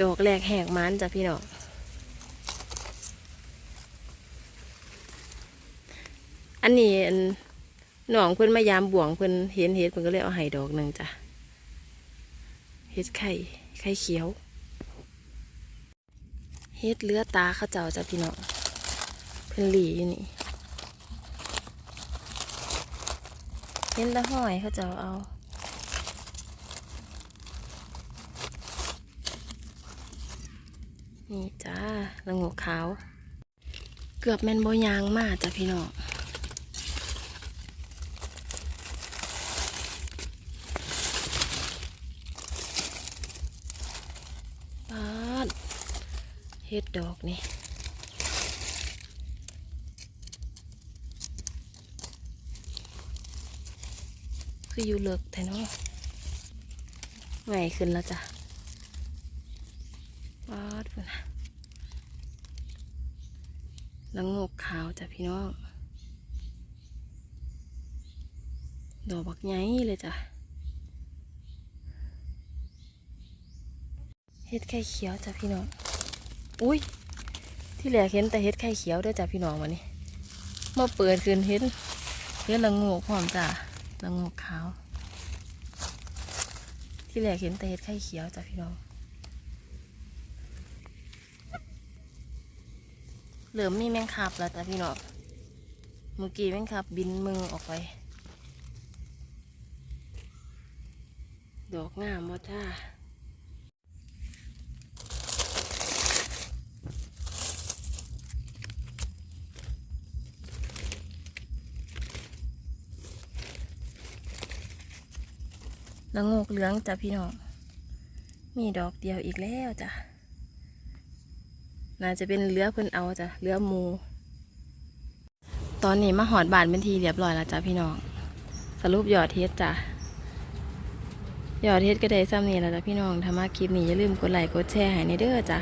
ดอกแรกแหกมันจ้ะพี่น้องอันนี้อันน้องเพิ่นมายามบ่วงเพิ่นเห็นเห็ดเพิ่นก็เลยเอาให้ดอกหนึ่งจ้ะเห็ดไข่ไข่เขียวเห็ดเลือตาเขาเจ้าจ้ะพี่น้องเพิ่นหลีอยู่นี่เห็นละห้อยเขาเจ้าเอา นี่จ้าละงูขาว เกือบแมนโบยางมากจ้ะพี่น้องปาดเฮ็ดดอกนี่คืออยู่เลิกแต่เนาะไงขึ้นแล้วจ้ะ ปาดพุ่นนะล้วงกขาวจ้ะพี่น้อง ดอกบักใหญ่เลยจ้ะเฮ็ดไข่เขียวจ้ะพี่น้อง อุ้ย ที่แหลกเห็นแต่เฮ็ดไข่เขียวด้วยจ้ะพี่น้องวันนี้มาเปิดคืนเห็นเฮ็ดละโงกพร้อมจ้ะละโงกขาว ที่แหลกเห็นแต่เฮ็ดไข่เขียวจ้ะพี่น้อง เหลือมีแมงคาบแล้วจ้ะพี่น้องเมื่อกี้แมงคาบบินมึงออกไป ดอกงามว่จ้าละโงกเหลืองจ้ะพี่น้อง มีดอกเดียวอีกแล้วจ้ะ น่าจะเป็นเรือเพิ่นเอาจ้ะเรือมู ตอนนี้มาหอดบานเป็นทีเรียบร้อยแล้วจ้ะพี่น้อง สรุปยอดเทสจ้ะยอดเทสก็ได้ซ้ำนี่แล้วจ้ะพี่น้องถ้ามาคลิปนี้อย่าลืมกดไลค์กดแชร์ให้ในเด้อจ้ะ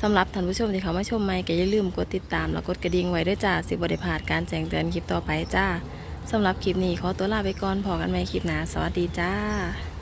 สำหรับท่านผู้ชมที่เขามาชมใหม่ก็อย่าลืมกดติดตามแล้วกดกระดิ่งไว้ด้วยจ้าสิบได้พลาดการแจ้งเตือนคลิปต่อไปจ้าสำหรับคลิปนี้ขอตัวลาไปก่อนพอกันใหม่คลิปหน้าสวัสดีจ้า